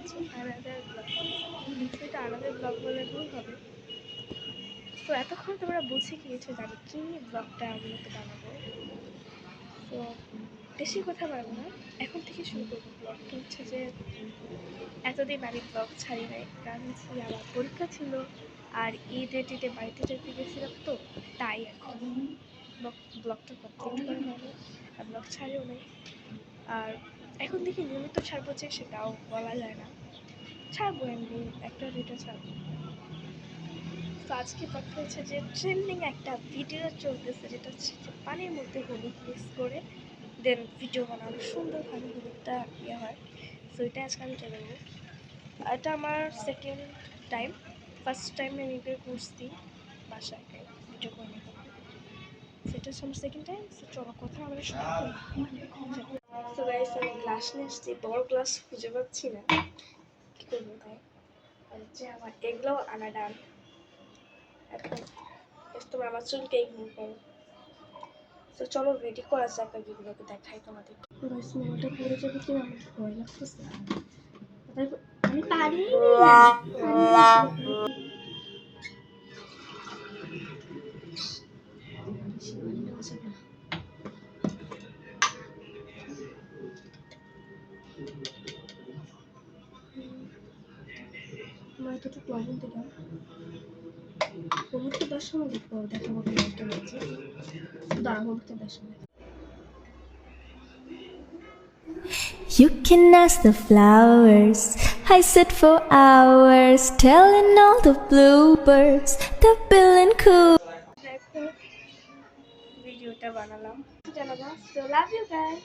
হচ্ছে আলাদা ব্লগ সেটা আলাদা ব্লগ বলে ভুল হবে। তো এতক্ষণ তোমরা বুঝে গিয়েছো আমি কী ব্লগটা মূলত বানাবো। তো বেশি কথা বলব না। এখন থেকে শুরু করব ব্লগটা হচ্ছে যে এতদিন আমি ব্লগ ছাড়ি নাই। কারণ হচ্ছে আমার পরীক্ষা ছিল আর ঈদে টিদে বাড়িতে যেতে গেছিলাম তো, তাই এখন ব্লগ ব্লগটা কমপ্লিট করা হয়নি। আর ব্লগ ছাড়িও নাই। আর এখন দেখি নিয়মিত ছাড়বো যে সেটাও বলা যায় না। ছাড়বো এমনি, একটা দুটো ছাড়বো। তো আজকে কথা হচ্ছে যে ট্রেন্ডিং একটা ভিডিও চলতেছে, যেটা হচ্ছে পানির মধ্যে হলুদ মিক্স করে দেন ভিডিও বানানো সুন্দরভাবে হলুদটা ইয়ে হয়। সো এটা আজকে আমি চলে যাব এটা আমার সেকেন্ড টাইম ফার্স্ট টাইম আমি বের করছি বাসায় ভিডিও করে নিতে সেটা হচ্ছে আমার সেকেন্ড টাইম চলো কথা আমরা গাইস নিয়ে আসছি বড় গ্লাস খুঁজে পাচ্ছি না। কী করব তাই? আর হচ্ছে আমার এগুলো আনা ডান এখন তোমরা আমার চুলকে ইগনোর করো। তো চলো রেডি করা যাক আর যেগুলোকে দেখাই তোমাদের। মোবাইলটা পড়ে যাবে কি আমার ভয় লাগতেছে। আমি পারি আমার এতটুকু লবণ দিলাম হলুদটা দেওয়ার সময় দেখবো দেখাবো হলুদটা রয়েছে দাঁড়া হলুদটা দেওয়ার সময় You can ask the flowers. I sit for hours telling all the bluebirds the bill and coo. দেখো ভিডিওটা বানালাম জানাবো সো লাভ ইউ গাইস